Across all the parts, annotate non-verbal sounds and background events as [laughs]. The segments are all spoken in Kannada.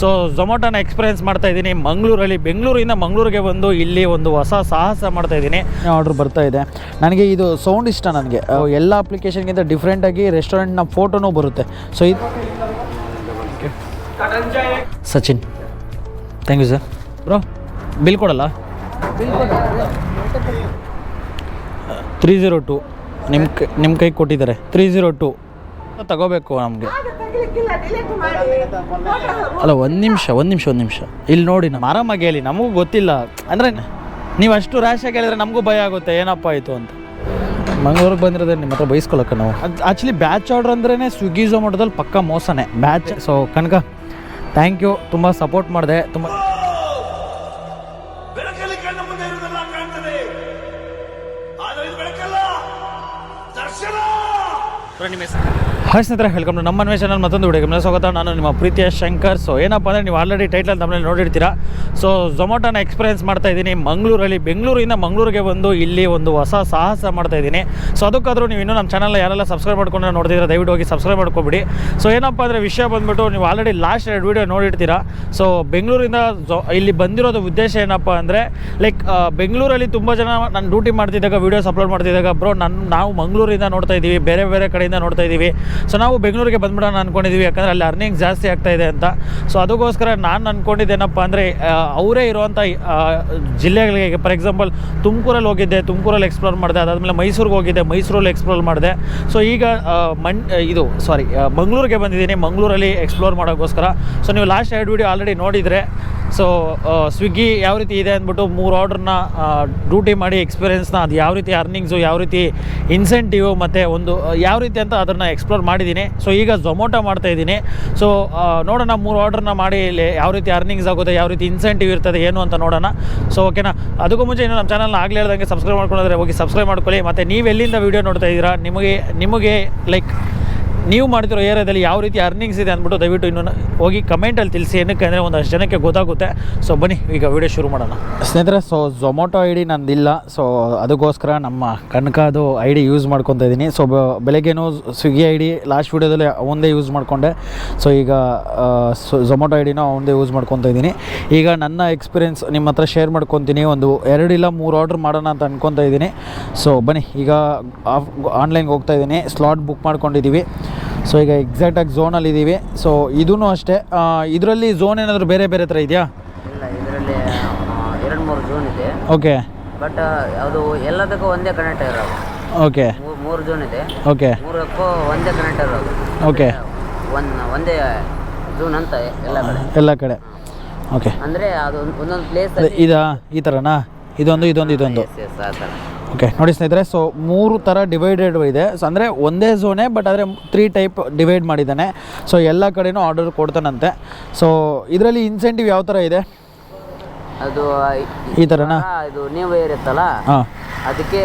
ಸೊ ಝೊಮೊಟೋನ ಎಕ್ಸ್ಪೀರಿಯನ್ಸ್ ಮಾಡ್ತಾ ಇದ್ದೀನಿ. ಮಂಗಳೂರಲ್ಲಿ ಬೆಂಗಳೂರಿಂದ ಮಂಗಳೂರಿಗೆ ಬಂದು ಇಲ್ಲಿ ಒಂದು ಹೊಸ ಸಾಹಸ ಮಾಡ್ತಾ ಇದ್ದೀನಿ. ಆರ್ಡ್ರ್ ಬರ್ತಾ ಇದೆ. ನನಗೆ ಇದು ಸೌಂಡ್ ಇಷ್ಟ ನನಗೆ. ಎಲ್ಲ ಅಪ್ಲಿಕೇಶನ್ಗಿಂತ ಡಿಫ್ರೆಂಟಾಗಿ ರೆಸ್ಟೋರೆಂಟ್ನ ಫೋಟೋನೂ ಬರುತ್ತೆ. ಸೊ ಇದು Sachin thank you sir bro bill ಕೊಡಲ್ಲ? ತ್ರೀ ಝೀರೋ ಟು ನಿಮ್ಮ ಕೈ ನಿಮ್ಮ ಕೈಗೆ ಕೊಟ್ಟಿದ್ದಾರೆ. ತ್ರೀ ಝೀರೋ ಟು ತಗೋಬೇಕು ನಮಗೆ. ಅಲ್ಲ ಒಂದು ನಿಮಿಷ ಒಂದು ನಿಮಿಷ ಒಂದು ನಿಮಿಷ. ಇಲ್ಲಿ ನೋಡಿ ನಮ್ಮ ಆರಾಮಾಗಿ ಹೇಳಿ ನಮಗೂ ಗೊತ್ತಿಲ್ಲ. ಅಂದರೆ ನೀವು ಅಷ್ಟು ರ್ಯಾಶಾಗಿ ಹೇಳಿದ್ರೆ ನಮಗೂ ಭಯ ಆಗುತ್ತೆ ಏನಪ್ಪ ಆಯಿತು ಅಂತ. ಮಂಗಳೂರಿಗೆ ಬಂದಿರೋದೇ ನಿಮ್ಮ ಹತ್ರ ಬೈಸ್ಕೊಳಕ್ಕೆ ನಾವು. ಅದು ಆ್ಯಕ್ಚುಲಿ ಬ್ಯಾಚ್ ಆರ್ಡ್ರ್ ಅಂದ್ರೇ ಸ್ವಿಗ್ಗಿ ಝೊಮೊಟೋದಲ್ಲಿ ಪಕ್ಕ ಮೋಸನೇ. Batch so Kanaka thank you ತುಂಬ ಸಪೋರ್ಟ್ ಮಾಡಿದೆ. ತುಂಬ ನಿಮ್ಮ ಕಣ್ಣ ಹಾಯ್ ಸ್ನೇಹಿತರೆ ವೆಲ್ಕಮ್ ಟು ನಮ್ಮ ಅನ್ವೇ ಚಾನಲ್ ಮತ್ತೊಂದು ವಿಡಿಯೋ ಸ್ವಾಗತ. ನಾನು ನಿಮ್ಮ ಪ್ರೀತಿಯ ಶಂಕರ್. ಸೊ ಏನಪ್ಪ ಅಂದರೆ ನೀವು ಆಲ್ರೆಡಿ ಟೈಟಲ್ ತಮ್ಮಲ್ಲಿ ನೋಡಿರ್ತೀರಾ? ಸೊ ಝೊಮೊಟೋನ ಎಕ್ಸ್ಪೀರಿಯನ್ಸ್ ಮಾಡ್ತಾ ಇದ್ದೀನಿ. ಮಂಗಳೂರಲ್ಲಿ, ಬೆಂಗಳೂರಿಂದ ಮಂಗಳೂರಿಗೆ ಬಂದು ಇಲ್ಲಿ ಒಂದು ಹೊಸ ಸಾಹಸ ಮಾಡ್ತಾ ಇದ್ದೀನಿ. ಸೊ ಅದಕ್ಕಾದರೂ ನೀವು ಇನ್ನೂ ನಮ್ಮ ಚಾನಲ್ ಯಾರೆಲ್ಲ ಸಬ್ಸ್ಕ್ರೈಬ್ ಮಾಡ್ಕೊಂಡು ನೋಡ್ತಿದ್ರೆ ದಯವಿಟ್ಟು ಹೋಗಿ ಸಬ್ಸ್ಕ್ರೈಬ್ ಮಾಡ್ಕೊಬಿಡಿ. ಸೊ ಏನಪ್ಪ ಅಂದರೆ ವಿಷಯ ಬಂದ್ಬಿಟ್ಟು ನೀವು ಆಲ್ರೆಡಿ ಲಾಸ್ಟ್ ಎರಡು ವೀಡಿಯೋ ನೋಡಿರ್ತೀರಾ? ಸೊ ಬೆಂಗಳೂರಿಂದ ಇಲ್ಲಿ ಬಂದಿರೋದು ಉದ್ದೇಶ ಏನಪ್ಪ ಅಂದರೆ ಲೈಕ್ ಬೆಂಗಳೂರಲ್ಲಿ ತುಂಬ ಜನ ನಾನು ಡ್ಯೂಟಿ ಮಾಡ್ತಿದ್ದಾಗ ವೀಡಿಯೋಸ್ ಅಪ್ಲೋಡ್ ಮಾಡ್ತಿದ್ದಾಗ ಬ್ರೋ ನನ್ನ ನಾವು ಮಂಗಳೂರಿಂದ ನೋಡ್ತಾ ಇದ್ದೀವಿ, ಬೇರೆ ಬೇರೆ ಕಡೆಯಿಂದ ನೋಡ್ತಾ ಇದ್ದೀವಿ. ಸೊ ನಾವು ಬೆಂಗಳೂರಿಗೆ ಬಂದ್ಬಿಡೋಣ ಅನ್ಕೊಂಡಿದ್ದೀವಿ ಯಾಕಂದರೆ ಅಲ್ಲಿ ಅರ್ನಿಂಗ್ ಜಾಸ್ತಿ ಆಗ್ತಾ ಇದೆ ಅಂತ. ಸೊ ಅದಕ್ಕೋಸ್ಕರ ನಾನು ಅಂದ್ಕೊಂಡಿದ್ದೇನಪ್ಪ ಅಂದರೆ ಅವರೇ ಇರುವಂಥ ಜಿಲ್ಲೆಗಳಿಗೆ ಫಾರ್ ಎಕ್ಸಾಂಪಲ್ ತುಮಕೂರಲ್ಲಿ ಹೋಗಿದ್ದೆ, ತುಮಕೂರಲ್ಲಿ ಎಕ್ಸ್ಪ್ಲೋರ್ ಮಾಡಿದೆ, ಅದಾದಮೇಲೆ ಮೈಸೂರಿಗೆ ಹೋಗಿದ್ದೆ, ಮೈಸೂರಲ್ಲಿ ಎಕ್ಸ್ಪ್ಲೋರ್ ಮಾಡಿದೆ. ಸೊ ಈಗ ಮಣ್ ಇದು ಸಾರಿ ಮಂಗಳೂರಿಗೆ ಬಂದಿದ್ದೀನಿ, ಮಂಗಳೂರಲ್ಲಿ ಎಕ್ಸ್ಪ್ಲೋರ್ ಮಾಡೋಕ್ಕೋಸ್ಕರ. ಸೊ ನೀವು ಲಾಸ್ಟ್ ಎರಡು ವೀಡಿಯೋ ಆಲ್ರೆಡಿ ನೋಡಿದರೆ ಸೊ ಸ್ವಿಗ್ಗಿ ಯಾವ ರೀತಿ ಇದೆ ಅಂದ್ಬಿಟ್ಟು ಮೂರು ಆರ್ಡ್ರನ್ನ ಡ್ಯೂಟಿ ಮಾಡಿ ಎಕ್ಸ್ಪೀರಿಯೆನ್ಸ್ನ ಅದು ಯಾವ ರೀತಿ ಅರ್ನಿಂಗ್ಸು ಯಾವ ರೀತಿ ಇನ್ಸೆಂಟಿವ್ ಮತ್ತು ಒಂದು ಯಾವ ರೀತಿ ಅಂತ ಅದನ್ನು ಎಕ್ಸ್ಪ್ಲೋರ್ ಮಾಡಿದ್ದೀನಿ. ಸೊ ಈಗ ಝೊಮೊಟೊ ಮಾಡ್ತಾ ಇದ್ದೀನಿ. ಸೊ ನೋಡೋಣ ಮೂರು ಆರ್ಡ್ರನ್ನ ಮಾಡಿ ಇಲ್ಲಿ ಯಾವ ರೀತಿ ಅರ್ನಿಂಗ್ಸ್ ಆಗುತ್ತೆ, ಯಾವ ರೀತಿ ಇನ್ಸೆಂಟಿವ್ ಇರ್ತದೆ, ಏನು ಅಂತ ನೋಡೋಣ. ಸೊ ಓಕೆನಾ ಅದಕ್ಕೂ ಮುಂಚೆ ಇನ್ನೂ ನಮ್ಮ ಚಾನಲ್ನ ಆಗಲೇ ಹೇಳ್ದಂಗೆ ಸಬ್ಸ್ಕ್ರೈಬ್ ಮಾಡ್ಕೊಂಡ್ರೆ ಹೋಗಿ ಸಬ್ಸ್ಕ್ರೈಬ್ ಮಾಡ್ಕೊಳ್ಳಿ. ಮತ್ತು ನೀವು ಎಲ್ಲಿಂದ ವೀಡಿಯೋ ನೋಡ್ತಾ ಇದ್ದೀರಾ, ನಿಮಗೆ ನಿಮಗೆ ಲೈಕ್ ನೀವು ಮಾಡ್ತಿರೋ ಏರಿಯಾದಲ್ಲಿ ಯಾವ ರೀತಿ ಅರ್ನಿಂಗ್ಸ್ ಇದೆ ಅಂದ್ಬಿಟ್ಟು ದಯವಿಟ್ಟು ಇನ್ನೂ ಹೋಗಿ ಕಮೆಂಟಲ್ಲಿ ತಿಳಿಸಿ. ಏನಕ್ಕೆ ಅಂದರೆ ಒಂದಷ್ಟು ಜನಕ್ಕೆ ಗೊತ್ತಾಗುತ್ತೆ. ಸೊ ಬನ್ನಿ, ಈಗ ವಿಡಿಯೋ ಶುರು ಮಾಡೋಣ. ಸ್ನೇಹಿತರೆ ಸೊ ಝೊಮೊಟೊ ಐ ಡಿ ನಂದಿಲ್ಲ. ಸೊ ಅದಕ್ಕೋಸ್ಕರ ನಮ್ಮ ಕನಕದು ಐ ಡಿ ಯೂಸ್ ಮಾಡ್ಕೊತಾ ಇದ್ದೀನಿ. ಸೊ ಬೆಳಗ್ಗೆನೂ ಸ್ವಿಗ್ಗಿ ಐ ಡಿ ಲಾಸ್ಟ್ ವೀಡಿಯೋದಲ್ಲಿ ಒಂದೇ ಯೂಸ್ ಮಾಡಿಕೊಂಡೆ. ಸೊ ಈಗ ಝೊಮೊಟೊ ಐ ಡಿನೂ ಒಂದೇ ಯೂಸ್ ಮಾಡ್ಕೊತಾ ಇದ್ದೀನಿ. ಈಗ ನನ್ನ ಎಕ್ಸ್ಪೀರಿಯೆನ್ಸ್ ನಿಮ್ಮ ಹತ್ರ ಶೇರ್ ಮಾಡ್ಕೊತೀನಿ. ಒಂದು ಎರಡಿಲ್ಲ ಮೂರು ಆರ್ಡ್ರ್ ಮಾಡೋಣ ಅಂತ ಅನ್ಕೊತಾ ಇದ್ದೀನಿ. ಸೊ ಬನ್ನಿ, ಈಗ ಆಫ್ ಆನ್ಲೈನ್ಗೆ ಹೋಗ್ತಾ ಇದ್ದೀನಿ. ಸ್ಲಾಟ್ ಬುಕ್ ಮಾಡ್ಕೊಂಡಿದ್ದೀವಿ. ಸೊ ಈಗ ಎಕ್ಸಾಕ್ಟಾಗಿ ಝೋನಲ್ಲಿ ಇದ್ದೀವಿ ಸೊ ಇದೂ ಅಷ್ಟೇ. ಇದರಲ್ಲಿ ಝೋನ್ ಏನಾದರೂ ಬೇರೆ ಬೇರೆ ಥರ ಇದೆಯಾ? ಇಲ್ಲ ಇದರಲ್ಲಿ ಎರಡು ಮೂರು ಝೋನ್ ಇದೆ. ಓಕೆ ಬಟ್ ಅದು ಎಲ್ಲದಕ್ಕೂ ಒಂದೇ ಕನೆಕ್ಟ್ ಇರೋದು. ಓಕೆ ಮೂರು ಝೋನ್ ಇದೆ. ಓಕೆ ಮೂರಕ್ಕೂ ಒಂದೇ ಕನೆಕ್ಟ್ ಇರೋದು. ಓಕೆ ಒನ್ ಒಂದೇ ಝೋನ್ ಅಂತ ಎಲ್ಲ ಕಡೆ. ಎಲ್ಲ ಕಡೆ. ಓಕೆ ಅಂದರೆ ಅದು ಒಂದೊಂದು ಪ್ಲೇಸ್ ಇದಾ ಈ ಥರನಾ ಇದೊಂದು ಇದೊಂದು ಇದೊಂದು. ಎಸ್ ಆ ಥರ ಓಕೆ ನೋಡಿ ಸ್ನೇಹಿತರೆ ಸೊ ಮೂರು ಥರ ಡಿವೈಡೆಡ್ ಇದೆ. ಸೊ ಅಂದರೆ ಒಂದೇ ಝೋನೇ ಬಟ್ ಆದರೆ ತ್ರೀ ಟೈಪ್ ಡಿವೈಡ್ ಮಾಡಿದ್ದಾನೆ. ಸೊ ಎಲ್ಲ ಕಡೆನೂ ಆರ್ಡರ್ ಕೊಡ್ತಾನಂತೆ. ಸೊ ಇದರಲ್ಲಿ ಇನ್ಸೆಂಟಿವ್ ಯಾವ ಥರ ಇದೆ? ಅದು ಈ ಥರನಾ ಇದು ನೀವು ಇರುತ್ತಲ್ಲ ಹಾಂ. ಅದಕ್ಕೆ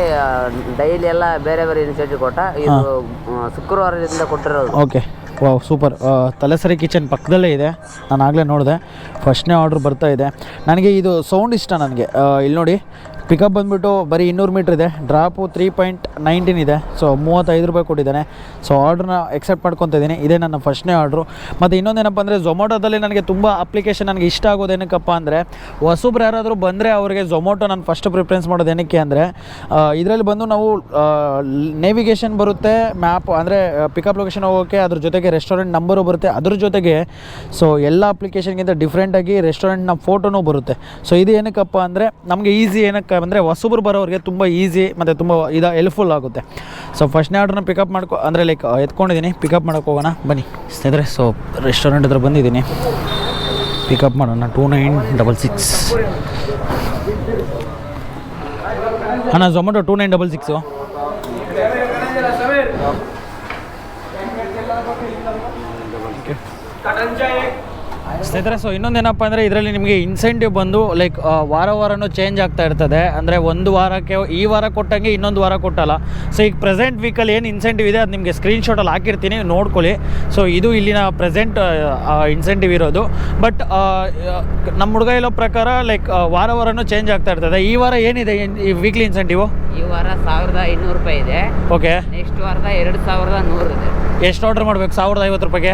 ಡೈಲಿ ಎಲ್ಲ ಬೇರೆ ಬೇರೆ ಇನ್ಸೆಂಟಿವ್ ಕೊಟ್ಟ. ಇದು ಶುಕ್ರವಾರದಿಂದ ಕೊಟ್ಟಿರೋದು. Okay wow super Thalassery kitchen ಪಕ್ಕದಲ್ಲೇ ಇದೆ. ನಾನು ಆಗಲೇ ನೋಡಿದೆ. ಫಸ್ಟ್ನೇ ಆರ್ಡ್ರ್ ಬರ್ತಾ ಇದೆ. ನನಗೆ ಇದು ಸೌಂಡ್ ಇಷ್ಟ ನನಗೆ. ಇಲ್ಲಿ ನೋಡಿ. ಪಿಕಪ್ ಬಂದುಬಿಟ್ಟು ಬರೀ ಇನ್ನೂರು ಮೀಟ್ರ್ ಇದೆ. ಡ್ರಾಪು ತ್ರೀ ಪಾಯಿಂಟ್ ನೈನ್ಟೀನ್ ಇದೆ. ಸೊ ಮೂವತ್ತೈದು ರೂಪಾಯಿ ಕೊಟ್ಟಿದ್ದಾನೆ. ಸೊ ಆರ್ಡ್ರನ್ನ ಎಕ್ಸೆಪ್ಟ್ ಮಾಡ್ಕೊತಾ ಇದ್ದೀನಿ. ಇದೇ ನನ್ನ ಫಸ್ಟ್ನೇ ಆರ್ಡ್ರು ಮತ್ತು ಇನ್ನೊಂದೇನಪ್ಪ ಅಂದರೆ ಝೊಮೊಟೋದಲ್ಲಿ ನನಗೆ ತುಂಬ ಅಪ್ಲಿಕೇಶನ್ ನನಗೆ ಇಷ್ಟ ಆಗೋದು ಏನಕ್ಕಪ್ಪ ಅಂದರೆ, ಹೊಸಬ್ರು ಯಾರಾದರೂ ಬಂದರೆ ಅವರಿಗೆ ಝೊಮೊಟೊ ನಾನು ಫಸ್ಟ್ ಪ್ರಿಫರೆನ್ಸ್ ಮಾಡೋದು ಏನಕ್ಕೆ ಅಂದರೆ ಇದರಲ್ಲಿ ಬಂದು ನಾವು ನೇವಿಗೇಷನ್ ಬರುತ್ತೆ ಮ್ಯಾಪ್ ಅಂದರೆ ಪಿಕಪ್ ಲೊಕೇಶನ್ ಹೋಗೋಕ್ಕೆ ಅದ್ರ ಜೊತೆಗೆ ರೆಸ್ಟೋರೆಂಟ್ ನಂಬರು ಬರುತ್ತೆ. ಅದ್ರ ಜೊತೆಗೆ ಸೊ ಎಲ್ಲ ಅಪ್ಲಿಕೇಶನ್ಗಿಂತ ಡಿಫ್ರೆಂಟಾಗಿ ರೆಸ್ಟೋರೆಂಟ್ನ ಫೋಟೋನೂ ಬರುತ್ತೆ. ಸೊ ಇದು ಏನಕ್ಕಪ್ಪ ಅಂದರೆ, ನಮಗೆ ಈಸಿ ಏನಕ್ಕೆ ಅಂದರೆ ಹೊಸಬ್ರು ಬರೋರಿಗೆ ತುಂಬ ಈಸಿ ಮತ್ತು ತುಂಬ ಇದು ಹೆಲ್ಪ್ಫುಲ್ ಆಗುತ್ತೆ. ಸೊ ಫಸ್ಟ್ನೇ ಆರ್ಡ್ರನ್ನ ಪಿಕಪ್ ಮಾಡ್ಕೊ, ಅಂದರೆ ಲೈಕ್ ಎತ್ಕೊಂಡಿದ್ದೀನಿ ಪಿಕಪ್ ಮಾಡೋಕೆ ಹೋಗೋಣ. ಬನ್ನಿ. ಸ್ನೇಹಿತರೆ ಸೊ ರೆಸ್ಟೋರೆಂಟ್ ಹತ್ರ ಬಂದಿದ್ದೀನಿ ಪಿಕಪ್ ಮಾಡೋಣ. ಟೂ ನೈನ್ ಡಬಲ್ ಸಿಕ್ಸ್ ಅಣ್ಣ Zomato two nine double six ಸ್ನೇಹಿತರೆ ಸೊ ಇನ್ನೊಂದೇನಪ್ಪ ಅಂದರೆ ಇದರಲ್ಲಿ ನಿಮಗೆ ಇನ್ಸೆಂಟಿವ್ ಬಂದು ಲೈಕ್ ವಾರ ವಾರನೂ ಚೇಂಜ್ ಆಗ್ತಾ ಇರ್ತದೆ. ಅಂದರೆ ಒಂದು ವಾರಕ್ಕೆ ಈ ವಾರ ಕೊಟ್ಟಂಗೆ ಇನ್ನೊಂದು ವಾರ ಕೊಟ್ಟಲ್ಲ. ಸೊ ಈಗ ಪ್ರೆಸೆಂಟ್ ವೀಕಲ್ಲಿ ಏನು ಇನ್ಸೆಂಟಿವ್ ಇದೆ ಅದು ನಿಮಗೆ ಸ್ಕ್ರೀನ್ಶಾಟಲ್ಲಿ ಹಾಕಿರ್ತೀನಿ ನೋಡ್ಕೊಳ್ಳಿ. ಸೊ ಇದು ಇಲ್ಲಿನ ಪ್ರೆಸೆಂಟ್ ಇನ್ಸೆಂಟಿವ್ ಇರೋದು. ಬಟ್ ನಮ್ಮ ಹುಡುಗ ಇರೋ ಪ್ರಕಾರ ಲೈಕ್ ವಾರ ವಾರನೂ ಚೇಂಜ್ ಆಗ್ತಾ ಇರ್ತದೆ. ಈ ವಾರ ಏನಿದೆ ಈ ವೀಕ್ಲಿ ಇನ್ಸೆಂಟಿವ್ ಈ ವಾರ ಸಾವಿರದ ಐನೂರು ರೂಪಾಯಿ ಇದೆ. ಓಕೆ ನೆಕ್ಸ್ಟ್ ವಾರದ ಎರಡು ಸಾವಿರದ ನೂರು ಇದೆ. ಎಷ್ಟು ಆರ್ಡರ್ ಮಾಡ್ಬೇಕು ಸಾವಿರದ ಐವತ್ತು ರೂಪಾಯಿಗೆ?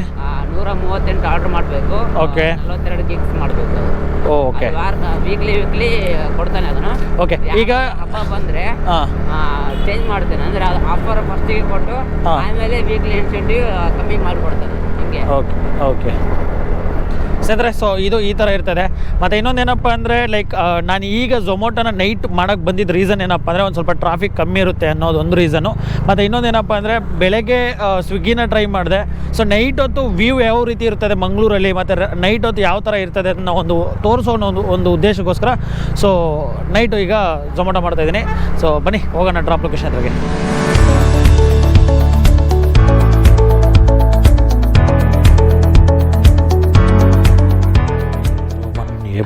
ನೂರ ಮೂವತ್ತೆಂಟು ಆರ್ಡರ್ ಮಾಡಬೇಕು ಓಕೆ ನಲವತ್ತೆರಡು ಗಿಗ್ಸ್ ಮಾಡಬೇಕು. ಓಕೆ ವೀಕ್ಲಿ ವೀಕ್ಲಿ ಕೊಡ್ತಾನೆ ಅದನ್ನು. ಓಕೆ ಈಗ ಹಬ್ಬ ಬಂದ್ರೆ ಆ ಚೇಂಜ್ ಮಾಡ್ತೇನೆ. ಅಂದ್ರೆ ಅದು ಆಫರ್ ಫಸ್ಟಿಗೆ ಕೊಟ್ಟು ಆಮೇಲೆ ವೀಕ್ಲಿ ಇನ್ಸೆಂಟಿವ್ ಕಮ್ಮಿ ಮಾಡಿಕೊಡ್ತಾನೆ ಹಿಂಗೆ ಓಕೆ ಓಕೆ ಸ್ನೇಹಿತರೆ ಸೊ ಇದು ಈ ಥರ ಇರ್ತದೆ. ಮತ್ತು ಇನ್ನೊಂದೇನಪ್ಪ ಅಂದರೆ ಲೈಕ್ ನಾನು ಈಗ ಝೊಮೊಟೋನ ನೈಟ್ ಮಾಡೋಕ್ಕೆ ಬಂದಿದ್ದ ರೀಸನ್ ಏನಪ್ಪ ಅಂದರೆ, ಒಂದು ಸ್ವಲ್ಪ ಟ್ರಾಫಿಕ್ ಕಮ್ಮಿ ಇರುತ್ತೆ ಅನ್ನೋದು ಒಂದು ರೀಸನು ಮತ್ತು ಇನ್ನೊಂದೇನಪ್ಪ ಅಂದರೆ, ಬೆಳಗ್ಗೆ ಸ್ವಿಗ್ಗಿನ ಟ್ರೈ ಮಾಡಿದೆ. ಸೊ ನೈಟ್ ಹೊತ್ತು ವ್ಯೂ ಯಾವ ರೀತಿ ಇರ್ತದೆ ಮಂಗಳೂರಲ್ಲಿ, ಮತ್ತು ನೈಟ್ ಹೊತ್ತು ಯಾವ ಥರ ಇರ್ತದೆ ಅದನ್ನು ಒಂದು ತೋರಿಸೋ ಒಂದು ಒಂದು ಉದ್ದೇಶಕ್ಕೋಸ್ಕರ ಸೊ ನೈಟು ಈಗ ಝೊಮೊಟೊ ಮಾಡ್ತಾಯಿದ್ದೀನಿ ಸೊ ಬನ್ನಿ, ಹೋಗೋಣ ಡ್ರಾಪ್ ಲೊಕೇಶನ್ ಹತ್ರಗೆ.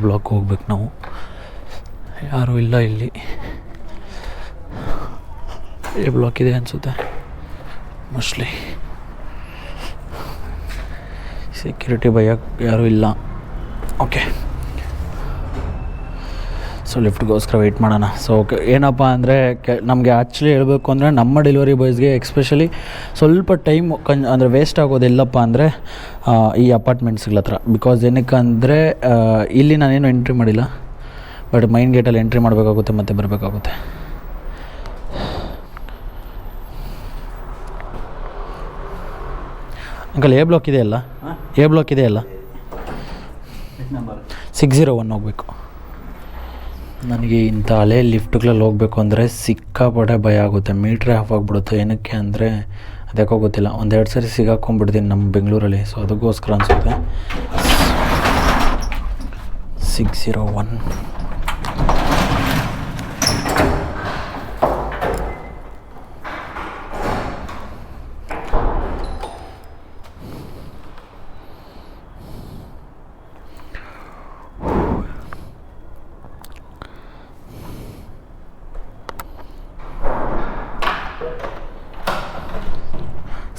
ಬ್ಲಾಕ್ ಹೋಗ್ಬೇಕು ನಾವು. ಯಾರೂ ಇಲ್ಲ ಇಲ್ಲಿ. ಎ ಬ್ಲಾಕ್ ಇದೆ ಅನಿಸುತ್ತೆ. ಮೋಸ್ಟ್ಲಿ. ಸೆಕ್ಯೂರಿಟಿ ಭಯ ಯಾರೂ ಇಲ್ಲ. ಓಕೆ ಸೊ ಲಿಫ್ಟ್ಗೋಸ್ಕರ ವೆಯ್ಟ್ ಮಾಡೋಣ. ಸೊ ಓಕೆ ಏನಪ್ಪ ಅಂದರೆ ಕೆ ನಮಗೆ ಆ್ಯಕ್ಚುಲಿ ಹೇಳಬೇಕು ಅಂದರೆ ನಮ್ಮ ಡೆಲಿವರಿ ಬಾಯ್ಸ್ಗೆ ಎಕ್ಸ್ಪೆಷಲಿ ಸ್ವಲ್ಪ ಟೈಮ್ ಕನ್ ಅಂದರೆ ವೇಸ್ಟ್ ಆಗೋದೆಲ್ಲಪ್ಪ ಅಂದರೆ ಈ ಅಪಾರ್ಟ್ಮೆಂಟ್ಸ್ಗಳ ಹತ್ರ. ಬಿಕಾಸ್ ಏನಕ್ಕೆ ಅಂದರೆ ಇಲ್ಲಿ ನಾನೇನು ಎಂಟ್ರಿ ಮಾಡಿಲ್ಲ. ಬಟ್ ಮೈನ್ ಗೇಟಲ್ಲಿ ಎಂಟ್ರಿ ಮಾಡಬೇಕಾಗುತ್ತೆ ಮತ್ತು ಬರಬೇಕಾಗುತ್ತೆ. ಅಂಕಲ್ ಎ ಬ್ಲಾಕ್ ಇದೆಯಲ್ಲ? ಎ ಬ್ಲಾಕ್ ಇದೆಯಲ್ಲ? ಸಿಕ್ಸ್ ಜೀರೋ ಒನ್ ಹೋಗಬೇಕು. ನನಗೆ ಇಂಥ ಹಳೆ ಲಿಫ್ಟ್ಗಳಲ್ಲಿ ಹೋಗಬೇಕು ಅಂದರೆ ಸಿಕ್ಕಾಪಟ್ಟೆ ಭಯ ಆಗುತ್ತೆ. ಮೀಟ್ರೇ ಆಫ್ ಆಗಿಬಿಡುತ್ತೆ. ಏನಕ್ಕೆ ಅಂದರೆ ಅದಕ್ಕೋ ಗೊತ್ತಿಲ್ಲ. ಒಂದೆರಡು ಸರಿ ಸಿಗಾಕೊಂಡ್ಬಿಡ್ತೀನಿ ನಮ್ಮ ಬೆಂಗಳೂರಲ್ಲಿ. ಸೊ ಅದಕ್ಕೋಸ್ಕರ ಅನಿಸುತ್ತೆ. Six zero one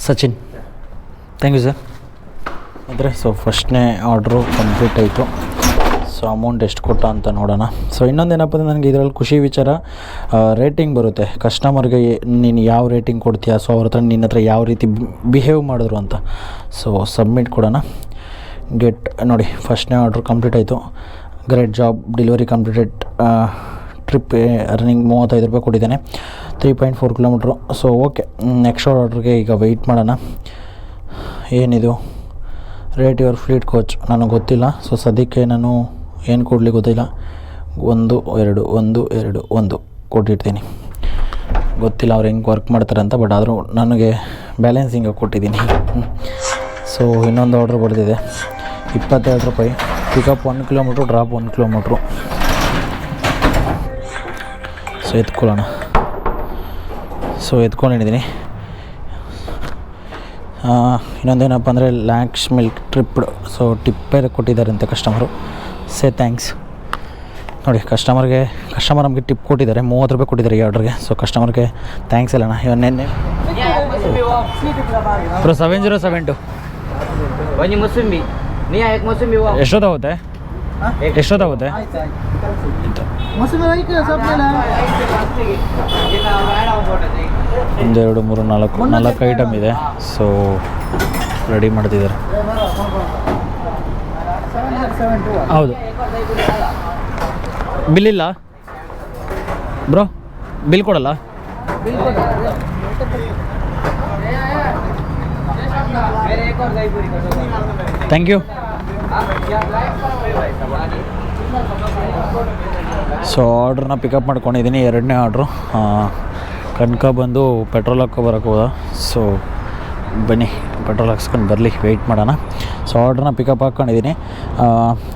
Sachin. Thank you sir ಅಂದರೆ ಸೊ ಫಸ್ಟ್ನೇ ಆರ್ಡ್ರು ಕಂಪ್ಲೀಟ್ ಆಯಿತು. ಸೊ ಅಮೌಂಟ್ ಎಷ್ಟು ಕೊಟ್ಟ ಅಂತ ನೋಡೋಣ. ಸೊ ಇನ್ನೊಂದು ಏನಪ್ಪ ಅಂದರೆ, ನನಗೆ ಇದರಲ್ಲಿ ಖುಷಿ ವಿಚಾರ ರೇಟಿಂಗ್ ಬರುತ್ತೆ. ಕಸ್ಟಮರ್ಗೆ ನೀನು ಯಾವ ರೇಟಿಂಗ್ ಕೊಡ್ತೀಯಾ? ಸೊ ಅವ್ರ ಹತ್ರ ನಿನ್ನ ಹತ್ರ ಯಾವ ರೀತಿ ಬಿಹೇವ್ ಮಾಡಿದ್ರು ಅಂತ. ಸೊ ಸಬ್ಮಿಟ್ ಕೊಡೋಣ. ಗೆಟ್ ನೋಡಿ ಫಸ್ಟ್ನೇ ಆರ್ಡ್ರ್ ಕಂಪ್ಲೀಟ್ ಆಯಿತು. Great job delivery completed trip running ಮೂವತ್ತೈದು ರೂಪಾಯಿ ಕೊಟ್ಟಿದ್ದಾನೆ. Three point four kilometre so okay next ಆರ್ಡ್ರಿಗೆ ಈಗ ವೆಯ್ಟ್ ಮಾಡೋಣ. ಏನಿದು? ರೇಟ್ ಯುವರ್ ಫ್ಲೀಟ್ ಕೋಚ್ ನನಗೆ ಗೊತ್ತಿಲ್ಲ. ಸೊ ಸದ್ಯಕ್ಕೆ ನಾನು ಏನು ಕೊಡಲಿ ಗೊತ್ತಿಲ್ಲ. ಒಂದು, ಎರಡು ಒಂದು ಎರಡು, ಒಂದು ಕೊಟ್ಟಿರ್ತೀನಿ. ಗೊತ್ತಿಲ್ಲ ಅವ್ರು ಹೆಂಗೆ ವರ್ಕ್ ಮಾಡ್ತಾರೆ ಅಂತ ಬಟ್ ಆದರೂ ನನಗೆ ಬ್ಯಾಲೆನ್ಸಿಂಗ ಕೊಟ್ಟಿದ್ದೀನಿ. ಸೊ ಇನ್ನೊಂದು ಆರ್ಡ್ರ್ ಬರ್ತಿದೆ ಇಪ್ಪತ್ತೆರಡು ರೂಪಾಯಿ. Pickup one kilometre drop one kilometre so ಎತ್ಕೊಳ್ಳೋಣ. So ಎತ್ಕೊಂಡಿದ್ದೀನಿ. ಇನ್ನೊಂದೇನಪ್ಪ ಅಂದರೆ ಲ್ಯಾಕ್ಸ್ ಮಿಲ್ಕ್ ಟ್ರಿಪ್ಡ್ ಸೊ ಟಿಪ್ಪೇ ಕೊಟ್ಟಿದ್ದಾರೆ ಅಂತ ಕಸ್ಟಮರು ಸೇ ಥ್ಯಾಂಕ್ಸ್ ನೋಡಿ ಕಸ್ಟಮರ್ಗೆ ಕಸ್ಟಮರ್ ನಮಗೆ ಟಿಪ್ ಕೊಟ್ಟಿದ್ದಾರೆ ಮೂವತ್ತು ರೂಪಾಯಿ ಕೊಟ್ಟಿದ್ದಾರೆ ಈ ಆರ್ಡ್ರಿಗೆ ಸೊ ಕಸ್ಟಮರ್ಗೆ ಥ್ಯಾಂಕ್ಸ್ ಅಲ್ಲಣ್ಣ. ಇವನ್ ನೆನ್ನೆ bro seven zero seven two ಒಂದು ಮುಸುಂಬಿ ನೀ ಯಾಕೆ ಮುಸುಂಬಿ ಎಷ್ಟೊತ್ತಾಗುತ್ತೆ ಎಷ್ಟೊತ್ತಾಗುತ್ತೆ? ಎರಡು ಮೂರು ನಾಲ್ಕು ನಾಲ್ಕು ಐಟಮ್ ಇದೆ. ಸೊ ರೆಡಿ ಮಾಡ್ತಿದ್ದಾರೆ. ಹೌದು. ಬಿಲ್ ಇಲ್ಲ? ಬ್ರೋ ಬಿಲ್ ಕೊಡಲ್ಲ? ಥ್ಯಾಂಕ್ ಯು ಸೊ ಆರ್ಡ್ರನ್ನ ಪಿಕಪ್ ಮಾಡ್ಕೊಂಡಿದ್ದೀನಿ, ಎರಡನೇ ಆರ್ಡ್ರು ಕನಕ ಬಂದು ಪೆಟ್ರೋಲ್ ಹಾಕೋ ಬರೋಕೆ ಹೋದ. ಸೊ ಬನ್ನಿ ಪೆಟ್ರೋಲ್ ಹಾಕ್ಸ್ಕೊಂಡು ಬರಲಿ ವೆಯ್ಟ್ ಮಾಡೋಣ. ಸೊ ಆರ್ಡ್ರನ್ನ ಪಿಕಪ್ ಹಾಕ್ಕೊಂಡಿದ್ದೀನಿ.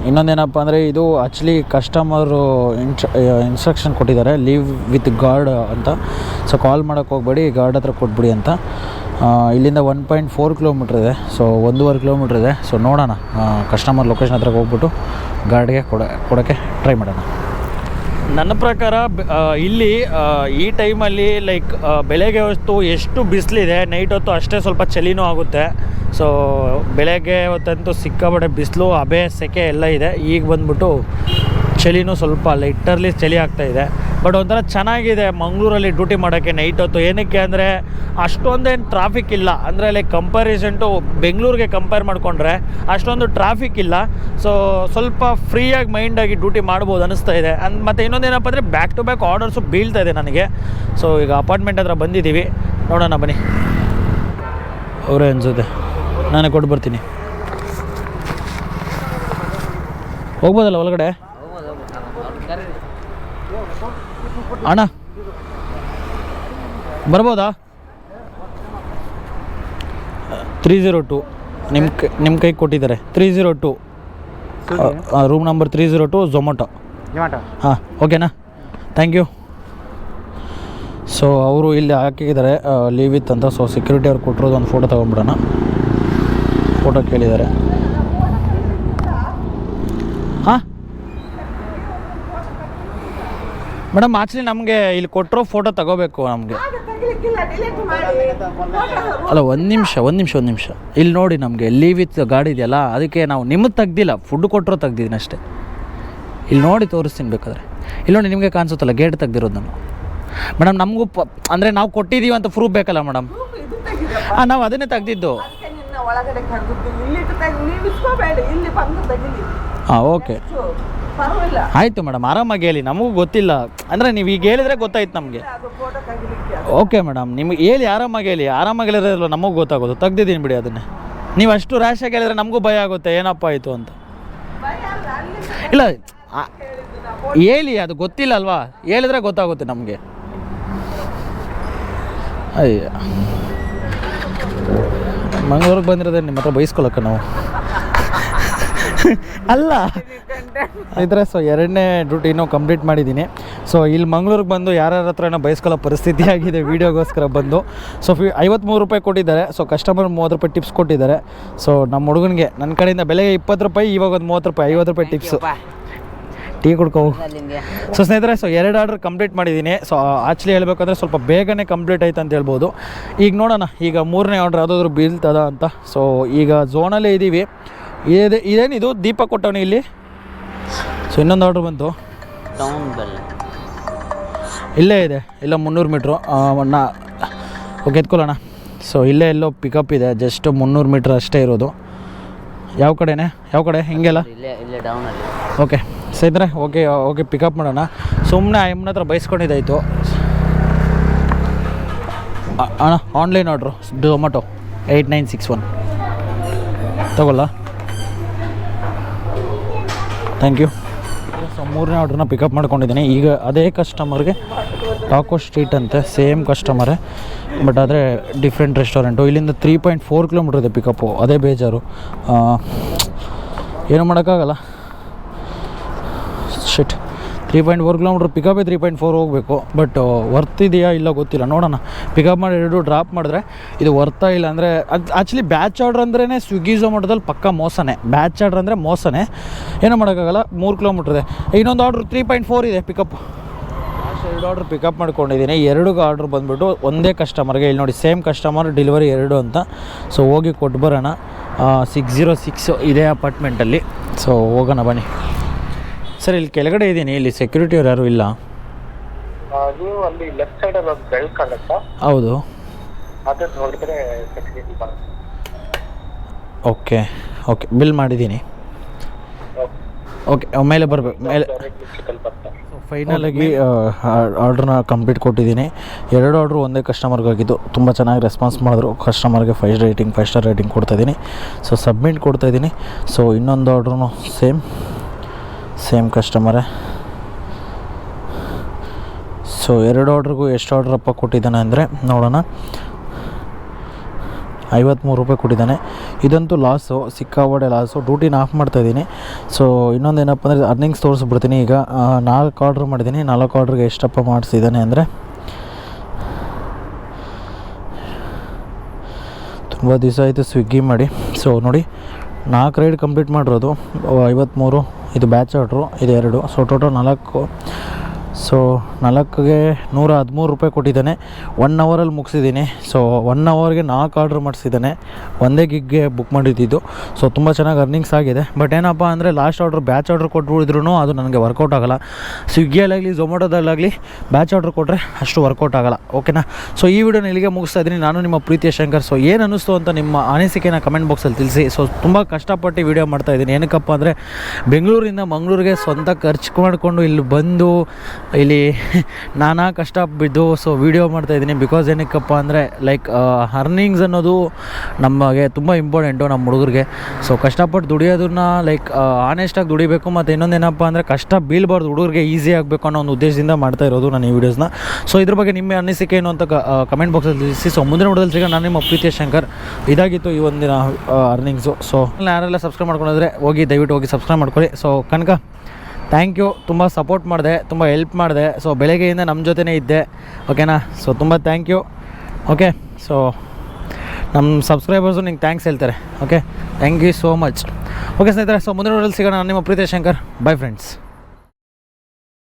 ಇನ್ನೊಂದೇನಪ್ಪ ಅಂದರೆ, ಇದು ಆ್ಯಕ್ಚುಲಿ ಕಸ್ಟಮರು ಇನ್ಸ್ ಇನ್ಸ್ಟ್ರಕ್ಷನ್ ಕೊಟ್ಟಿದ್ದಾರೆ ಲೀವ್ ವಿತ್ ಗಾರ್ಡ್ ಅಂತ. ಸೊ ಕಾಲ್ ಮಾಡೋಕ್ಕೆ ಹೋಗ್ಬೇಡಿ ಗಾರ್ಡ್ ಹತ್ರ ಕೊಟ್ಬಿಡಿ ಅಂತ. ಇಲ್ಲಿಂದ ಒನ್ ಪಾಯಿಂಟ್ ಫೋರ್ ಕಿಲೋಮೀಟ್ರ್ ಇದೆ. ಸೊ ಒಂದೂವರೆ ಕಿಲೋಮೀಟ್ರ್ ಇದೆ. ಸೊ ನೋಡೋಣ. ಕಸ್ಟಮರ್ ಲೊಕೇಶನ್ ಹತ್ರಕ್ಕೆ ಹೋಗ್ಬಿಟ್ಟು ಗಾಡಿಗೆ ಕೊಡ, ಕೊಡೋಕ್ಕೆ ಟ್ರೈ ಮಾಡೋಣ. ನನ್ನ ಪ್ರಕಾರ ಇಲ್ಲಿ ಈ ಟೈಮಲ್ಲಿ ಲೈಕ್ ಬೆಳಗ್ಗೆ ಹೊತ್ತು ಎಷ್ಟು ಬಿಸಿಲಿದೆ ನೈಟ್ ಹೊತ್ತು ಅಷ್ಟೇ ಸ್ವಲ್ಪ ಚಳಿನೂ ಆಗುತ್ತೆ. ಸೊ ಬೆಳಗ್ಗೆ ಹೊತ್ತಂತೂ ಸಿಕ್ಕಾಪಟ್ಟೆ ಬಿಸಿಲು ಅಬೆ ಸೆಕೆ ಎಲ್ಲ ಇದೆ. ಈಗ ಬಂದ್ಬಿಟ್ಟು ಚಳಿನೂ ಸ್ವಲ್ಪ ಲೈಟರ್ಲಿ ಚಳಿ ಇದೆ. ಬಟ್ ಒಂಥರ ಚೆನ್ನಾಗಿದೆ ಮಂಗಳೂರಲ್ಲಿ ಡ್ಯೂಟಿ ಮಾಡೋಕ್ಕೆ ನೈಟ್ ಹೊತ್ತು. ಏನಕ್ಕೆ ಅಂದರೆ ಅಷ್ಟೊಂದೇನು ಟ್ರಾಫಿಕ್ ಇಲ್ಲ. ಅಂದರೆ ಲೈಕ್ ಕಂಪ್ಯಾರಿಸನ್ ಟು ಬೆಂಗಳೂರಿಗೆ ಕಂಪೇರ್ ಮಾಡಿಕೊಂಡ್ರೆ ಅಷ್ಟೊಂದು ಟ್ರಾಫಿಕ್ ಇಲ್ಲ. ಸೊ ಸ್ವಲ್ಪ ಫ್ರೀಯಾಗಿ ಮೈಂಡಾಗಿ ಡ್ಯೂಟಿ ಮಾಡ್ಬೋದು ಅನಿಸ್ತಾ ಇದೆ. ಅಂದ್ ಮತ್ತು ಇನ್ನೊಂದೇನಪ್ಪ ಅಂದರೆ ಬ್ಯಾಕ್ ಟು ಬ್ಯಾಕ್ ಆರ್ಡರ್ಸು ಬೀಳ್ತಾ ಇದೆ ನನಗೆ. ಸೊ ಈಗ ಅಪಾರ್ಟ್ಮೆಂಟ್ ಹತ್ರ ಬಂದಿದ್ದೀವಿ. ನೋಡೋಣ ಬನ್ನಿ. ಅವರೇ ಅನ್ಸುತ್ತೆ. ನಾನೇ ಕೊಟ್ಟು ಬರ್ತೀನಿ ಹೋಗ್ಬೋದಲ್ಲ ಒಳಗಡೆ? ಅಣ್ಣ? ಬರ್ಬೋದಾ? ತ್ರೀ ಝೀರೋ ಟು ನಿಮ್ಮ ಕೈ ನಿಮ್ಮ ಕೈಗೆ ಕೊಟ್ಟಿದ್ದಾರೆ. Three zero two room number three zero two Zomato ಹಾಂ ಓಕೆನಾ ಥ್ಯಾಂಕ್ ಯು ಸೊ ಅವರು ಇಲ್ಲಿ ಹಾಕಿದ್ದಾರೆ ಲೀವ್ ಇತ್ತಂತ. ಅಂತ ಸೊ ಸೆಕ್ಯೂರಿಟಿ ಅವ್ರು ಕೊಟ್ಟಿರೋದು ಒಂದು ಫೋಟೋ ತೊಗೊಂಬಿಡೋಣ ಫೋಟೋ ಕೇಳಿದ್ದಾರೆ ಹಾಂ ಮೇಡಮ್ ಆಕ್ಚುಲಿ ನಮಗೆ ಇಲ್ಲಿ ಕೊಟ್ಟರೋ ಫೋಟೋ ತಗೋಬೇಕು ನಮಗೆ. ಅಲ್ಲ ಒಂದು ನಿಮಿಷ ಒಂದು ನಿಮಿಷ ಒಂದು ನಿಮಿಷ. ಇಲ್ಲಿ ನೋಡಿ ನಮಗೆ ಲೀವ್ ಇತ್ತು ಗಾಡಿ ಇದೆಯಲ್ಲ ಅದಕ್ಕೆ ನಾವು ನಿಮ್ಮದು ತೆಗ್ದಿಲ್ಲ ಫುಡ್ ಕೊಟ್ಟರು ತೆಗ್ದಿದ್ದೀನಿ ಅಷ್ಟೇ. ಇಲ್ಲಿ ನೋಡಿ ತೋರಿಸ್ತೀನಿ ಬೇಕಾದ್ರೆ. ಇಲ್ಲಿ ನೋಡಿ ನಿಮಗೆ ಕಾಣಿಸುತ್ತಲ್ಲ ಗೇಟ್ ತೆಗ್ದಿರೋದು ನಾನು ಮೇಡಮ್ ನಮಗೂ ಪ ಅಂದರೆ ನಾವು ಕೊಟ್ಟಿದ್ದೀವಿ ಅಂತ ಪ್ರೂಫ್ ಬೇಕಲ್ಲ ಮೇಡಮ್ ಹಾಂ ನಾವು ಅದನ್ನೇ ತೆಗ್ದಿದ್ದು. ಹಾಂ ಓಕೆ ಆಯಿತು ಮೇಡಮ್ ಆರಾಮಾಗಿ ಹೇಳಿ ನಮಗೂ ಗೊತ್ತಿಲ್ಲ. ಅಂದರೆ ನೀವು ಈಗ ಹೇಳಿದ್ರೆ ಗೊತ್ತಾಯ್ತು ನಮಗೆ. ಓಕೆ ಮೇಡಮ್ ನಿಮ್ಗೆ ಹೇಳಿ ಆರಾಮಾಗಿ ಹೇಳಿ ಆರಾಮಾಗಿ ಹೇಳಿರೋದಿಲ್ಲ ನಮಗೂ ಗೊತ್ತಾಗೋದು. ತೆಗ್ದಿದ್ದೀನಿ ಬಿಡಿ ಅದನ್ನ. ನೀವು ಅಷ್ಟು ರ್ಯಾಶಾಗಿ ಹೇಳಿದ್ರೆ ನಮಗೂ ಭಯ ಆಗುತ್ತೆ ಏನಪ್ಪ ಆಯಿತು ಅಂತ. ಇಲ್ಲ ಹೇಳಿ ಅದು ಗೊತ್ತಿಲ್ಲ ಅಲ್ವಾ? ಹೇಳಿದ್ರೆ ಗೊತ್ತಾಗುತ್ತೆ ನಮಗೆ. ಅಯ್ಯ. ಮಂಗಳೂರಿಗೆ ಬಂದಿರೋದೇ ನಿಮ್ಮ ಹತ್ರ ಬೈಸ್ಕೊಳಕ್ಕೆ ನಾವು. [laughs] ಅಲ್ಲ ಇದ್ರೆ. ಸೊ ಎರಡನೇ ಡ್ಯೂಟಿನೂ ಕಂಪ್ಲೀಟ್ ಮಾಡಿದ್ದೀನಿ. ಸೊ ಇಲ್ಲಿ ಮಂಗ್ಳೂರಿಗೆ ಬಂದು ಯಾರ್ಯಾರ ಹತ್ರನೋ ಬಯಸ್ಕೊಳ್ಳೋ ಪರಿಸ್ಥಿತಿ ಆಗಿದೆ ವೀಡಿಯೋಗೋಸ್ಕರ ಬಂದು. ಸೊ ಫಿ ಐವತ್ತ್ಮೂರು ರೂಪಾಯಿ ಕೊಟ್ಟಿದ್ದಾರೆ. ಸೊ ಕಸ್ಟಮರ್ ಮೂವತ್ತು ರೂಪಾಯಿ ಟಿಪ್ಸ್ ಕೊಟ್ಟಿದ್ದಾರೆ. ಸೊ ನಮ್ಮ ಹುಡುಗನಿಗೆ ನನ್ನ ಕಡೆಯಿಂದ ಬೆಲೆಗೆ ಇಪ್ಪತ್ತು ರೂಪಾಯಿ ಇವಾಗ ಒಂದು ಮೂವತ್ತು ರೂಪಾಯಿ ಐವತ್ತು ರೂಪಾಯಿ ಟಿಪ್ಸ್ ಟೀ ಕುಡ್ಕೋ. ಸೊ ಸ್ನೇಹಿತರೆ ಸೊ ಎರಡು ಆರ್ಡ್ರ್ ಕಂಪ್ಲೀಟ್ ಮಾಡಿದ್ದೀನಿ. ಸೊ ಆ್ಯಕ್ಚುಲಿ ಹೇಳಬೇಕಂದ್ರೆ ಸ್ವಲ್ಪ ಬೇಗನೆ ಕಂಪ್ಲೀಟ್ ಆಯ್ತು ಅಂತ ಹೇಳ್ಬೋದು. ಈಗ ನೋಡೋಣ ಈಗ ಮೂರನೇ ಆರ್ಡ್ರ್ ಯಾವುದಾದ್ರು ಬೀಳ್ತದ ಅಂತ. ಸೊ ಈಗ ಝೋನಲ್ಲೇ ಇದ್ದೀವಿ ಇದೆ ಇದೇನಿದು? ದೀಪ ಕೊಟ್ಟವನು ಇಲ್ಲಿ. ಸೊ ಇನ್ನೊಂದು ಆರ್ಡ್ರ್ ಬಂತು. ಟೌನ್ ಬೆಲ್ ಇಲ್ಲೇ ಇದೆ, ಇಲ್ಲ ಮುನ್ನೂರು ಮೀಟ್ರು ಅಣ್ಣ ಓಕೆ ಎತ್ಕೊಳ್ಳೋಣ. ಸೊ ಇಲ್ಲೇ ಎಲ್ಲೋ ಪಿಕಪ್ ಇದೆ ಜಸ್ಟ್ ಮುನ್ನೂರು ಮೀಟ್ರ್ ಅಷ್ಟೇ ಇರೋದು. ಯಾವ ಕಡೆನೇ? ಯಾವ ಕಡೆ? ಹಿಂಗೆಲ್ಲ? ಇಲ್ಲೇ ಡೌನಲ್ಲಿ ಓಕೆ ಸ್ನೇಹಿತರೆ ಓಕೆ ಓಕೆ ಪಿಕಪ್ ಮಾಡೋಣ ಸುಮ್ಮನೆ ಎಮ್ಮನ ಹತ್ರ ಬೈಸ್ಕೊಂಡಿದ್ದಾಯಿತು. ಅಣ್ಣ online order Zomato eight nine six one ತಗೊಲ್ಲ thank you. So ಮೂರನೇ ಆರ್ಡ್ರನ್ನ ಪಿಕಪ್ ಮಾಡ್ಕೊಂಡಿದ್ದೀನಿ. ಈಗ ಅದೇ ಕಸ್ಟಮರ್ಗೆ ಟಾಕೋ ಸ್ಟ್ರೀಟ್ ಅಂತೆ ಸೇಮ್ ಕಸ್ಟಮರೇ ಬಟ್ ಆದರೆ ಡಿಫ್ರೆಂಟ್ ರೆಸ್ಟೋರೆಂಟು ಇಲ್ಲಿಂದ ತ್ರೀ ಪಾಯಿಂಟ್ ಫೋರ್ ಕಿಲೋಮೀಟ್ರ್ ಇದೆ ಪಿಕಪ್ಪು ಅದೇ ಬೇಜಾರು. ಏನು ಮಾಡೋಕ್ಕಾಗಲ್ಲ? Shit three point four kilometre ಪಿಕಪ್ಪೇ three point four ಹೋಗಬೇಕು. ಬಟ್ ವರ್ತ್ ಇದೆಯಾ ಇಲ್ಲ ಗೊತ್ತಿಲ್ಲ. ನೋಡೋಣ. ಪಿಕಪ್ ಮಾಡಿ ಎರಡು ಡ್ರಾಪ್ ಮಾಡಿದ್ರೆ ಇದು ವರ್ತಾ ಇಲ್ಲ ಅಂದರೆ ಅದು ಆ್ಯಕ್ಚುಲಿ ಬ್ಯಾಚ್ ಆರ್ಡ್ರ್ ಅಂದ್ರೇ ಸ್ವಿಗ್ಗಿ ಝೊಮ್ಯಾಟೋದಲ್ಲಿ ಪಕ್ಕ ಮೋಸನೇ. ಬ್ಯಾಚ್ ಆರ್ಡ್ರ್ ಅಂದರೆ ಮೋಸನೇ. ಏನೂ ಮಾಡೋಕ್ಕಾಗಲ್ಲ. ಮೂರು ಕಿಲೋಮೀಟ್ರ್ ಇದೆ. ಇನ್ನೊಂದು ಆರ್ಡ್ರ್ ತ್ರೀ ಪಾಯಿಂಟ್ ಫೋರ್ ಇದೆ ಪಿಕಪ್ ಎರಡು ಆರ್ಡ್ರ್ ಪಿಕಪ್ ಮಾಡ್ಕೊಂಡಿದ್ದೀನಿ. ಎರಡು ಆರ್ಡ್ರ್ ಬಂದುಬಿಟ್ಟು ಒಂದೇ ಕಸ್ಟಮರ್ಗೆ ಇಲ್ಲಿ ನೋಡಿ ಸೇಮ್ ಕಸ್ಟಮರ್ ಡೆಲಿವರಿ ಎರಡು ಅಂತ. ಸೊ ಹೋಗಿ ಕೊಟ್ಟು ಬರೋಣ. ಸಿಕ್ಸ್ ಜೀರೋ ಸಿಕ್ಸು ಇದೇ ಅಪಾರ್ಟ್ಮೆಂಟಲ್ಲಿ ಸೊ ಹೋಗೋಣ ಬನ್ನಿ. ಸರ್ ಇಲ್ಲಿ ಕೆಳಗಡೆ ಇದ್ದೀನಿ ಇಲ್ಲಿ ಸೆಕ್ಯೂರಿಟಿ ಅವ್ರು ಯಾರು ಇಲ್ಲ. ಆ, ನೀವು ಅಲ್ಲಿ ಲೆಫ್ಟ್ ಸೈಡ್ ಅಲ್ಲಿ ಒಂದು ಬೆಳ್ ಕಾಣುತ್ತಾ? ಹೌದು. ಅದನ್ನ ನೋಡಿದ್ರೆ ಸೆಕ್ಯೂರಿಟಿ ಬರುತ್ತೆ ಓಕೆ ಓಕೆ ಬಿಲ್ ಮಾಡಿದ್ದೀನಿ ಓಕೆ ಮೇಲೆ ಬರಬೇಕು ಮೇಲೆ ಬರ್ತಾ ಫೈನಲಾಗಿ ಆರ್ಡ್ರನ್ನ ಕಂಪ್ಲೀಟ್ ಕೊಟ್ಟಿದ್ದೀನಿ ಎರಡು ಆರ್ಡ್ರು ಒಂದೇ ಕಸ್ಟಮರ್ಗಾಗಿದ್ದು ತುಂಬ ಚೆನ್ನಾಗಿ ರೆಸ್ಪಾನ್ಸ್ ಮಾಡಿದ್ರು. ಕಸ್ಟಮರ್ಗೆ five rating five star rating ಕೊಡ್ತಾಯಿದ್ದೀನಿ so submit ಕೊಡ್ತಾಯಿದ್ದೀನಿ ಸೊ ಇನ್ನೊಂದು ಆರ್ಡ್ರೂ ಸೇಮ್ ಸೇಮ್ ಕಸ್ಟಮರೇ ಸೊ ಎರಡು ಆರ್ಡ್ರಿಗೂ ಎಷ್ಟು ಆರ್ಡ್ರಪ್ಪ ಕೊಟ್ಟಿದ್ದಾನೆ ಅಂದರೆ, ನೋಡೋಣ. ಐವತ್ತ್ಮೂರು ರೂಪಾಯಿ ಕೊಟ್ಟಿದ್ದಾನೆ. ಇದಂತೂ ಲಾಸು ಸಿಕ್ಕಾಪಟ್ಟೆ ಲಾಸು ಡ್ಯೂಟಿನ ಆಫ್ ಮಾಡ್ತಾಯಿದ್ದೀನಿ ಸೊ ಇನ್ನೊಂದು ಏನಪ್ಪ ಅಂದರೆ ಅರ್ನಿಂಗ್ಸ್ ತೋರಿಸ್ಬಿಡ್ತೀನಿ ಈಗ. ನಾಲ್ಕು ಆರ್ಡ್ರ್ ಮಾಡಿದ್ದೀನಿ. ನಾಲ್ಕು ಆರ್ಡ್ರಿಗೆ ಎಷ್ಟಪ್ಪ ಮಾಡಿಸಿದ್ದಾನೆ ಅಂದರೆ, ತುಂಬ ದಿವಸ ಆಯಿತು ಸ್ವಿಗ್ಗಿ ಮಾಡಿ. ಸೊ ನೋಡಿ, ನಾಲ್ಕು ರೈಡ್ ಕಂಪ್ಲೀಟ್ ಮಾಡಿರೋದು. ಐವತ್ತ್ಮೂರು ಇದು ಬ್ಯಾಚ್ ಆರ್ಡ್ರು ಇದು ಎರಡು. ಸೊ ಟೋಟಲ್ ನಾಲ್ಕು ಸೊ ನಾಲ್ಕಿಗೆ ನೂರ ಹದಿಮೂರು ರೂಪಾಯಿ ಕೊಟ್ಟಿದ್ದಾನೆ. ಒನ್ ಅವರಲ್ಲಿ ಮುಗಿಸಿದ್ದೀನಿ. ಸೊ ಒನ್ ಅವರ್ಗೆ ನಾಲ್ಕು ಆರ್ಡ್ರ್ ಮಾಡಿಸಿದ್ದಾನೆ. ಒಂದೇ ಗಿಗ್ಗೆ ಬುಕ್ ಮಾಡಿದ್ದಿದ್ದು ಸೊ ತುಂಬ ಚೆನ್ನಾಗಿ ಅರ್ನಿಂಗ್ಸ್ ಆಗಿದೆ. ಬಟ್ ಏನಪ್ಪ ಅಂದರೆ ಲಾಸ್ಟ್ ಆರ್ಡ್ರ್ ಬ್ಯಾಚ್ ಆರ್ಡ್ರ್ ಕೊಟ್ಬಿಡಿದ್ರು ಅದು ನನಗೆ ವರ್ಕೌಟ್ ಆಗೋಲ್ಲ. ಸ್ವಿಗ್ಗಿಯಲ್ಲಾಗಲಿ ಝೊಮ್ಯಾಟೋದಲ್ಲಾಗಲಿ ಬ್ಯಾಚ್ ಆರ್ಡ್ರ್ ಕೊಟ್ಟರೆ ಅಷ್ಟು ವರ್ಕೌಟ್ ಆಗೋಲ್ಲ. ಓಕೆನಾ ಸೊ ಈ ವಿಡಿಯೋನ ಇಲ್ಲಿಗೆ ಮುಗಿಸ್ತಾ ಇದ್ದೀನಿ. ನಾನು ನಿಮ್ಮ ಪ್ರೀತಿಯ ಶಂಕರ್. ಸೊ ಏನು ಅನ್ನಿಸ್ತು ಅಂತ ನಿಮ್ಮ ಅನಿಸಿಕೆನ ಕಮೆಂಟ್ ಬಾಕ್ಸಲ್ಲಿ ತಿಳಿಸಿ. ಸೊ ತುಂಬ ಕಷ್ಟಪಟ್ಟು ವಿಡಿಯೋ ಮಾಡ್ತಾ ಇದ್ದೀನಿ. ಏನಕ್ಕಪ್ಪ ಅಂದರೆ ಬೆಂಗಳೂರಿಂದ ಮಂಗಳೂರಿಗೆ ಸ್ವಂತ ಖರ್ಚು ಮಾಡಿಕೊಂಡು ಇಲ್ಲಿ ಬಂದು ಇಲ್ಲಿ [laughs] ನಾನಾ ಕಷ್ಟ ಬಿದ್ದು ಸೊ ವಿಡಿಯೋ ಮಾಡ್ತಾ ಇದ್ದೀನಿ. ಬಿಕಾಸ್ ಏನಕ್ಕಪ್ಪ ಅಂದರೆ ಲೈಕ್ ಅರ್ನಿಂಗ್ಸ್ ಅನ್ನೋದು ನಮಗೆ ತುಂಬ ಇಂಪಾರ್ಟೆಂಟು ನಮ್ಮ ಹುಡುಗರಿಗೆ. ಸೊ ಕಷ್ಟಪಟ್ಟು ದುಡಿಯೋದನ್ನ ಲೈಕ್ ಆನೆಸ್ಟಾಗಿ ದುಡಿಬೇಕು, ಮತ್ತು ಇನ್ನೊಂದೇನಪ್ಪ ಅಂದರೆ ಕಷ್ಟ ಬೀಳ್ಬಾರ್ದು. ಹುಡುಗರಿಗೆ ಈಸಿ ಆಗಬೇಕು ಅನ್ನೋ ಒಂದು ಉದ್ದೇಶದಿಂದ ಮಾಡ್ತಾ ಇರೋದು ನಾನು ಈ ವಿಡಿಯೋಸ್ನ ಸೊ ಇದ್ರ ಬಗ್ಗೆ ನಿಮ್ಮ ಅನಿಸಿಕೆ ಏನು ಅಂತ ಕಮೆಂಟ್ ಬಾಕ್ಸಲ್ಲಿ ತಿಳಿಸಿ. ಸೊ ಮುಂದಿನ ವಿಡಿಯೋದಲ್ಲಿ ಸಿಗೋ ನಾನು ನಿಮ್ಮ ಪ್ರೀತಿಯ ಶಂಕರ್. ಇದಾಗಿತ್ತು ಈ ಒಂದಿನ ಅರ್ನಿಂಗ್ಸು ಸೊ ಯಾರೆಲ್ಲ ಸಬ್ಸ್ಕ್ರೈಬ್ ಮಾಡ್ಕೊಂಡಿದ್ರೆ ಹೋಗಿ ದಯವಿಟ್ಟು ಹೋಗಿ ಸಬ್ಸ್ಕ್ರೈಬ್ ಮಾಡ್ಕೊಳ್ಳಿ. ಸೊ ಕನಕ ಥ್ಯಾಂಕ್ ಯು ತುಂಬ ಸಪೋರ್ಟ್ ಮಾಡಿದೆ, ತುಂಬ ಹೆಲ್ಪ್ ಮಾಡಿದೆ. ಸೊ ಬೆಳಗ್ಗೆಯಿಂದ ನಮ್ಮ ಜೊತೆನೇ ಇದ್ದೆ. ಓಕೆನಾ ಸೊ ತುಂಬ ಥ್ಯಾಂಕ್ ಯು ಓಕೆ ಸೊ ನಮ್ಮ ಸಬ್ಸ್ಕ್ರೈಬರ್ಸು ನಿಂಗೆ ಥ್ಯಾಂಕ್ಸ್ ಹೇಳ್ತಾರೆ. Okay thank you so much okay ಸ್ನೇಹಿತರೆ ಸೊ ಮುಂದಿನ ರೋಡಲ್ಲಿ ಸಿಗೋಣ. ನಿಮ್ಮ ಪ್ರೀತಿ ಶಂಕರ್. By friends